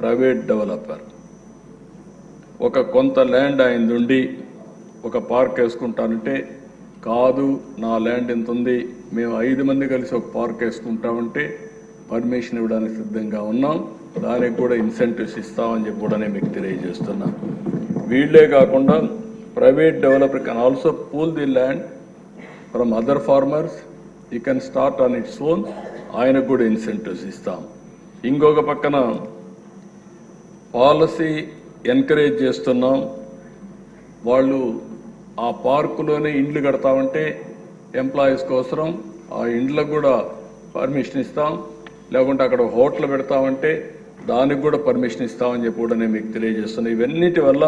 Private developer. ఒక కొంత land ఆయన ఉండి ఒక పార్క్ వేసుకుంటానంటే కాదు నా ల్యాండ్ ఎంత ఉంది మేము ఐదు మంది కలిసి ఒక పార్క్ వేసుకుంటామంటే పర్మిషన్ ఇవ్వడానికి సిద్ధంగా ఉన్నాం దానికి కూడా ఇన్సెంటివ్స్ ఇస్తామని చెప్పి కూడా నేను మీకు తెలియజేస్తున్నా. వీళ్ళే కాకుండా private developer can also pool the land from other farmers you can start on its own ఆయనకు కూడా ఇన్సెంటివ్స్ ఇస్తాం. ఇంకొక పక్కన పాలసీ ఎంకరేజ్ చేస్తున్నాం. వాళ్ళు ఆ పార్కులోనే ఇండ్లు కడతామంటే ఎంప్లాయీస్ కోసం ఆ ఇండ్లకు కూడా పర్మిషన్ ఇస్తాం. లేకుంటే అక్కడ హోటల్ పెడతామంటే దానికి కూడా పర్మిషన్ ఇస్తామని చెప్పి కూడా నేను మీకు తెలియజేస్తున్నాను ఇవన్నిటి వల్ల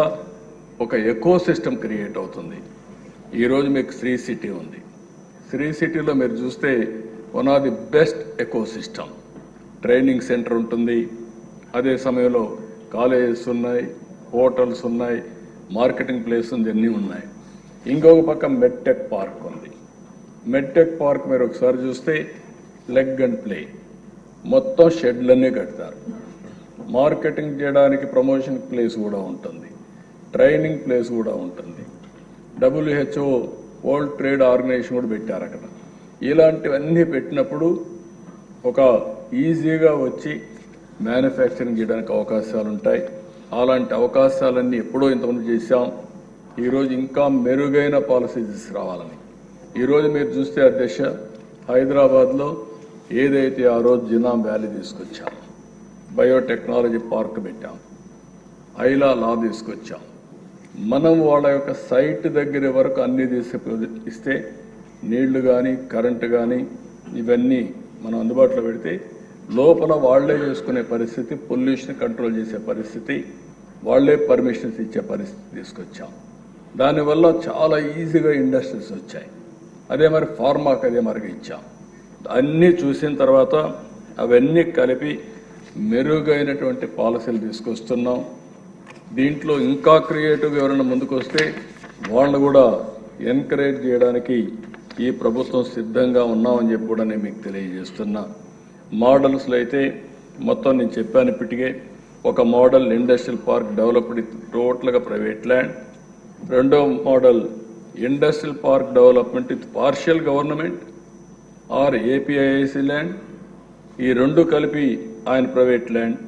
ఒక ఎకో సిస్టమ్ క్రియేట్ అవుతుంది. ఈరోజు మీకు శ్రీ సిటీ ఉంది. శ్రీ సిటీలో మీరు చూస్తే one of the best ecosystem training centre ఉంటుంది. అదే సమయంలో కాలేజెస్ ఉన్నాయి హోటల్స్ ఉన్నాయి మార్కెటింగ్ ప్లేస్ ఉంది అన్నీ ఉన్నాయి. ఇంకొక పక్క మెడ్టెక్ పార్క్ ఉంది. మెడ్టెక్ పార్క్ మీరు ఒకసారి చూస్తే లెగ్ అండ్ ప్లే. మొత్తం షెడ్లన్నీ కడతారు. మార్కెటింగ్ చేయడానికి ప్రమోషన్ ప్లేస్ కూడా ఉంటుంది. ట్రైనింగ్ ప్లేస్ కూడా ఉంటుంది. డబ్ల్యూహెచ్ఓ వరల్డ్ ట్రేడ్ ఆర్గనైజేషన్ కూడా పెట్టారు అక్కడ. ఇలాంటివన్నీ పెట్టినప్పుడు ఒక ఈజీగా వచ్చి మ్యానుఫ్యాక్చరింగ్ చేయడానికి అవకాశాలు ఉంటాయి అలాంటి అవకాశాలన్నీ ఎప్పుడో ఇంతకుముందు చేశాం. ఈరోజు ఇంకా మెరుగైన పాలసీ రావాలని. ఈరోజు మీరు చూస్తే అధ్యక్ష హైదరాబాద్లో ఏదైతే ఆ రోజు జినాం వ్యాలీ తీసుకొచ్చాం బయోటెక్నాలజీ పార్క్ పెట్టాం ఐలా లా తీసుకొచ్చాం. మనం వాళ్ళ యొక్క సైట్ దగ్గర వరకు అన్ని తీసుకు ఇస్తే నీళ్ళు కానీ కరెంటు కానీ ఇవన్నీ మనం అందుబాటులో పెడితే లోపల వాళ్ళే చేసుకునే పరిస్థితి పొల్యూషన్ కంట్రోల్ చేసే పరిస్థితి వాళ్ళే పర్మిషన్స్ ఇచ్చే పరిస్థితి తీసుకొచ్చాం. దానివల్ల చాలా ఈజీగా ఇండస్ట్రీస్ వచ్చాయి. అదే మరి ఫార్మాకి అదే మరి ఇచ్చాం. అన్నీ చూసిన తర్వాత అవన్నీ కలిపి మెరుగైనటువంటి పాలసీలు తీసుకొస్తున్నాం. దీంట్లో ఇంకా క్రియేటివ్గా ఎవరైనా ముందుకు వస్తే వాళ్ళని కూడా ఎంకరేజ్ చేయడానికి ఈ ప్రభుత్వం సిద్ధంగా ఉన్నామని చెప్పి కూడా నేను మీకు తెలియజేస్తున్నా. మోడల్స్లో అయితే మొత్తం నేను చెప్పాను ఇప్పటికే. ఒక మోడల్ ఇండస్ట్రియల్ పార్క్ డెవలప్డ్ టోటల్గా ప్రైవేట్ ల్యాండ్. రెండో model industrial park development with partial government or APIIC land. ఈ రెండు కలిపి ఆయన ప్రైవేట్ ల్యాండ్.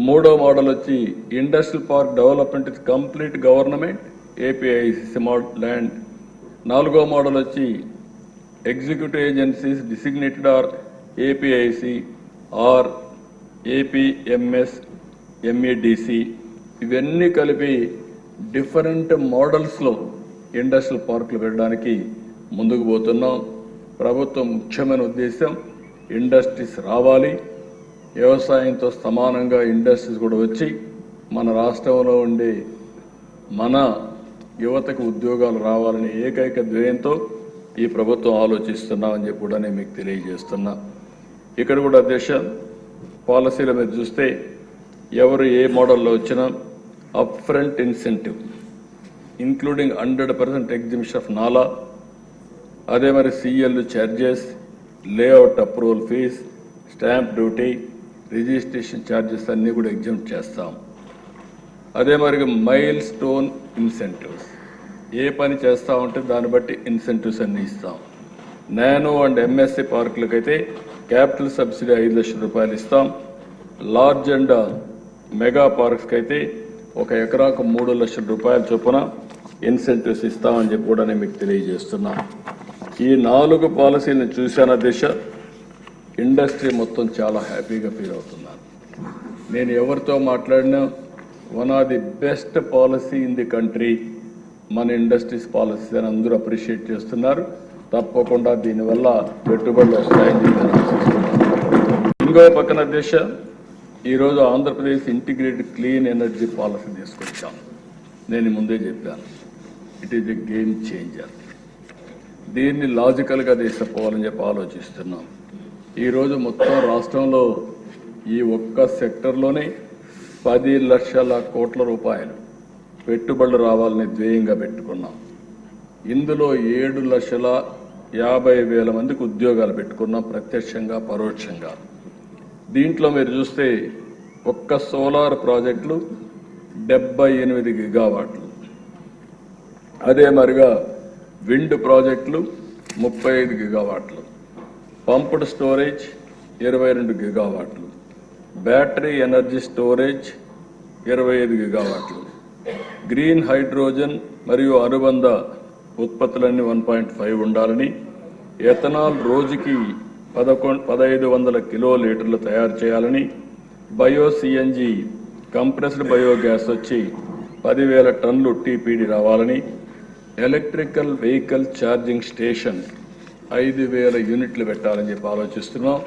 మూడో మోడల్ వచ్చి industrial park development with complete government APIIC land. నాలుగో మోడల్ వచ్చి executive agencies designated or APIIC or APMS MEDC ఇవన్నీ కలిపి డిఫరెంట్ మోడల్స్లో ఇండస్ట్రియల్ పార్కులు పెట్టడానికి ముందుకు పోతున్నాం. ప్రభుత్వం ముఖ్యమైన ఉద్దేశం ఇండస్ట్రీస్ రావాలి. వ్యవసాయంతో సమానంగా ఇండస్ట్రీస్ కూడా వచ్చి మన రాష్ట్రంలో ఉండే మన యువతకు ఉద్యోగాలు రావాలనే ఏకైక ధ్యేయంతో ఈ ప్రభుత్వం ఆలోచిస్తున్నామని చెప్పి కూడా నేను మీకు తెలియజేస్తున్నా. ఇక్కడ కూడా దేశ పాలసీల మీద చూస్తే ఎవరు ఏ మోడల్లో వచ్చినా up front incentive including hundred percent exhibition of NALA అదే మరి CL charges layout approval fee stamp duty registration charges అన్నీ కూడా ఎగ్జామ్ చేస్తాం. అదే మరి మైల్ స్టోన్ ఇన్సెంటివ్స్ ఏ పని చేస్తా ఉంటే దాన్ని బట్టి ఇన్సెంటివ్స్ అన్నీ ఇస్తాం. నానో అండ్ ఎంఎస్సి పార్కులకైతే క్యాపిటల్ సబ్సిడీ ఐదు లక్షల రూపాయలు ఇస్తాం. లార్జ్ అండ్ మెగా పార్క్స్కి అయితే ఒక ఎకరాకు మూడు లక్షల రూపాయల చొప్పున ఇన్సెంటివ్స్ ఇస్తామని చెప్పి కూడా నేను మీకు తెలియజేస్తున్నా. ఈ నాలుగు పాలసీలను చూశాన దిశ? ఇండస్ట్రీ మొత్తం చాలా హ్యాపీగా ఫీల్ అవుతున్నాను నేను ఎవరితో మాట్లాడినా one of the best policy in the country మన ఇండస్ట్రీస్ పాలసీ అని అందరూ అప్రిషియేట్ చేస్తున్నారు. తప్పకుండా దీనివల్ల పెట్టుబడులు వస్తాయని ఇంకో పక్కన దేశం ఈరోజు Andhra Pradesh integrated clean energy policy తీసుకొచ్చాం. నేను ముందే చెప్పాను. It is a game changer దీన్ని లాజికల్గా తీసుకుపోవాలని చెప్పి ఆలోచిస్తున్నాం. ఈరోజు మొత్తం రాష్ట్రంలో ఈ ఒక్క సెక్టర్లోనే పది లక్షల కోట్ల రూపాయలు పెట్టుబడులు రావాలని ధ్యేయంగా పెట్టుకున్నాం. ఇందులో ఏడు లక్షల యాభై వేల మందికి ఉద్యోగాలు పెట్టుకున్నాం ప్రత్యక్షంగా పరోక్షంగా. దీంట్లో మీరు చూస్తే ఒక్క సోలార్ ప్రాజెక్టులు డెబ్బై ఎనిమిది గిగావాట్లు. అదే మరిగా విండ్ ప్రాజెక్టులు ముప్పై ఐదు గిగావాట్లు. పంప్డ్ స్టోరేజ్ ఇరవై రెండు గిగావాట్లు. బ్యాటరీ ఎనర్జీ స్టోరేజ్ ఇరవై ఐదు గిగావాట్లు. గ్రీన్ హైడ్రోజన్ మరియు అనుబంధ ఉత్పత్తులన్నీ వన్ పాయింట్ ఫైవ్ ఉండాలని ఎథనాల్ రోజుకి పదకొండు పదహైదు వందల కిలో లీటర్లు తయారు చేయాలని బయో సిఎన్జి కంప్రెస్డ్ బయోగ్యాస్ వచ్చి పదివేల టన్నులు టీపీడీ రావాలని ఎలక్ట్రికల్ వెహికల్ ఛార్జింగ్ స్టేషన్ ఐదు వేల యూనిట్లు పెట్టాలని చెప్పి ఆలోచిస్తున్నాం.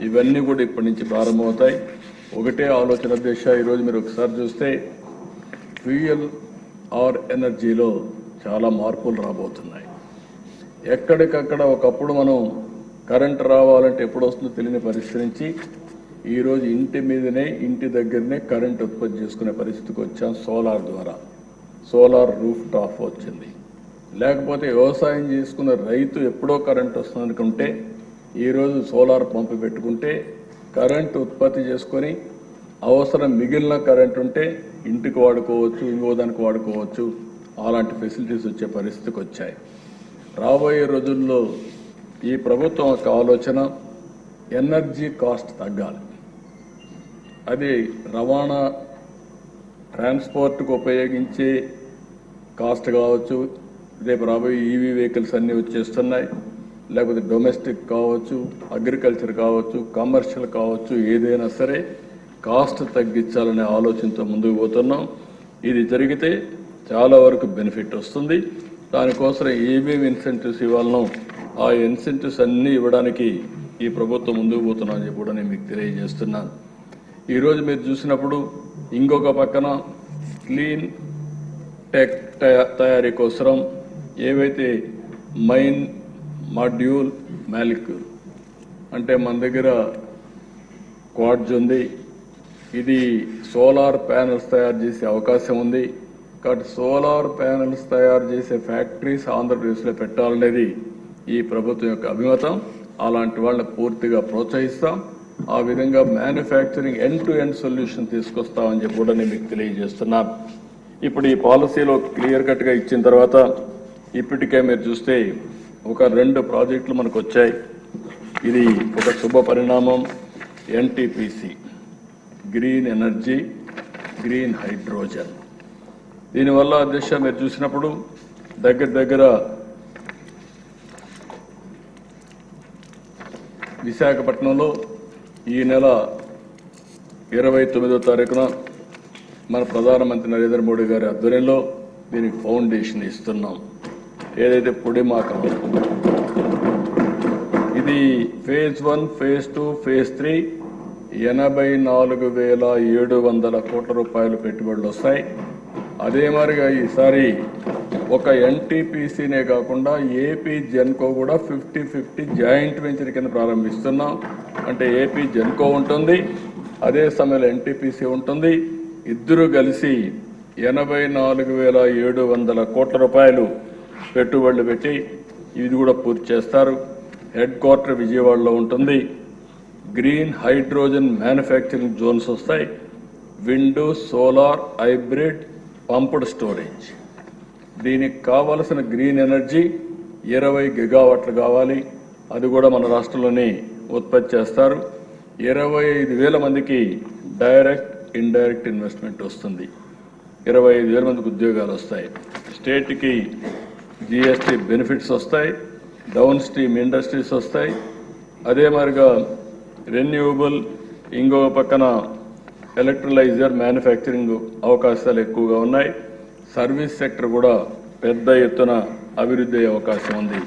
ఇవన్నీ కూడా ఇప్పటి నుంచి ప్రారంభమవుతాయి. ఒకటే ఆలోచన దిశ ఈరోజు మీరు ఒకసారి చూస్తే ఫ్యూయల్ ఆర్ ఎనర్జీలో చాలా మార్పులు రాబోతున్నాయి. ఎక్కడికక్కడ ఒకప్పుడు మనం కరెంట్ రావాలంటే ఎప్పుడు వస్తుందో తెలియని పరిస్థితి నుంచి ఈరోజు ఇంటి మీదనే ఇంటి దగ్గరనే కరెంట్ ఉత్పత్తి చేసుకునే పరిస్థితికి వచ్చాం సోలార్ ద్వారా. సోలార్ రూఫ్ టాప్ వచ్చింది. లేకపోతే వ్యవసాయం చేసుకున్న రైతు ఎప్పుడో కరెంట్ వస్తుంది అనుకుంటే ఈరోజు సోలార్ పంపు పెట్టుకుంటే కరెంట్ ఉత్పత్తి చేసుకొని అవసరం మిగిలిన కరెంట్ ఉంటే ఇంటికి వాడుకోవచ్చు ఇంకో దానికి వాడుకోవచ్చు. అలాంటి ఫెసిలిటీస్ వచ్చే పరిస్థితికి వచ్చాయి. రాబోయే రోజుల్లో ఈ ప్రభుత్వం యొక్క ఆలోచన ఎనర్జీ కాస్ట్ తగ్గాలి. అది రవాణా ట్రాన్స్పోర్ట్కు ఉపయోగించే కాస్ట్ కావచ్చు రేపు రాబోయే ఈవీ వెహికల్స్ అన్నీ వచ్చేస్తున్నాయి లేకపోతే డొమెస్టిక్ కావచ్చు అగ్రికల్చర్ కావచ్చు కమర్షియల్ కావచ్చు ఏదైనా సరే కాస్ట్ తగ్గించాలనే ఆలోచనతో ముందుకు పోతున్నాం. ఇది జరిగితే చాలా వరకు బెనిఫిట్ వస్తుంది. దానికోసం ఏమేమి ఇన్సెంటివ్స్ ఇవ్వాలనో ఆ ఇన్సెంటివ్స్ అన్నీ ఇవ్వడానికి ఈ ప్రభుత్వం ముందుకు పోతున్నామని చెప్పి కూడా నేను మీకు తెలియజేస్తున్నాను ఈరోజు మీరు చూసినప్పుడు ఇంకొక పక్కన క్లీన్ టెక్ తయారీ కోసం ఏవైతే మైన్ మాడ్యూల్ మాలిక్యూల్ అంటే మన దగ్గర క్వాడ్జ్ ఉంది. ఇది సోలార్ ప్యానల్స్ తయారు చేసే అవకాశం ఉంది. కాబట్టి సోలార్ ప్యానెల్స్ తయారు చేసే ఫ్యాక్టరీస్ ఆంధ్రప్రదేశ్లో పెట్టాలనేది ఈ ప్రభుత్వం యొక్క అభిమతం. అలాంటి వాళ్ళని పూర్తిగా ప్రోత్సహిస్తాం. ఆ విధంగా manufacturing end to end solution తీసుకొస్తామని చెప్పి కూడా నేను మీకు తెలియజేస్తున్నాను ఇప్పుడు ఈ పాలసీలో క్లియర్ కట్గా ఇచ్చిన తర్వాత ఇప్పటికే మీరు చూస్తే ఒక రెండు ప్రాజెక్టులు మనకు వచ్చాయి. ఇది ఒక శుభ పరిణామం NTPC green energy green hydrogen దీనివల్ల దిశ మీరు చూసినప్పుడు దగ్గర దగ్గర విశాఖపట్నంలో ఈ నెల ఇరవై తొమ్మిదో తారీఖున మన ప్రధానమంత్రి నరేంద్ర మోడీ గారి ఆధ్వర్యంలో దీనికి ఫౌండేషన్ ఇస్తున్నాం. ఏదైతే పొడిమాకం ఇది phase one phase two phase three ఎనభై నాలుగు వేల ఏడు వందల కోట్ల రూపాయలు పెట్టుబడులు వస్తాయి. అదే మరిగా ఈసారి ఒక ఎన్టీపీసీనే కాకుండా ఏపీ జెన్కో కూడా ఫిఫ్టీ ఫిఫ్టీ జాయింట్ వెంచర్ కింద ప్రారంభిస్తున్నాం. అంటే ఏపీ జెన్కో ఉంటుంది అదే సమయంలో ఎన్టీపీసీ ఉంటుంది. ఇద్దరు కలిసి ఎనభై నాలుగు వేల ఏడు వందల కోట్ల రూపాయలు పెట్టుబడులు పెట్టి ఇది కూడా పూర్తి చేస్తారు. హెడ్ క్వార్టర్ విజయవాడలో ఉంటుంది. గ్రీన్ హైడ్రోజన్ మ్యానుఫ్యాక్చరింగ్ జోన్స్ వస్తాయి. Window solar hybrid pumped storage. దీనికి కావలసిన గ్రీన్ ఎనర్జీ ఇరవై గిగావాట్లు కావాలి. అది కూడా మన రాష్ట్రంలోనే ఉత్పత్తి చేస్తారు. ఇరవై ఐదు వేల మందికి డైరెక్ట్ ఇండైరెక్ట్ ఇన్వెస్ట్మెంట్ వస్తుంది. ఇరవై ఐదు వేల మందికి ఉద్యోగాలు వస్తాయి. స్టేట్కి జిఎస్టీ బెనిఫిట్స్ వస్తాయి. డౌన్ స్ట్రీమ్ ఇండస్ట్రీస్ వస్తాయి. అదే మాదిరిగా రెన్యూవబుల్ ఇంకొక పక్కన ఎలక్ట్రలైజర్ మ్యానుఫ్యాక్చరింగ్ అవకాశాలు ఎక్కువగా ఉన్నాయి. సర్వీస్ సెక్టర్ కూడా పెద్ద ఎత్తున అభివృద్ధి అయ్యే అవకాశం ఉంది.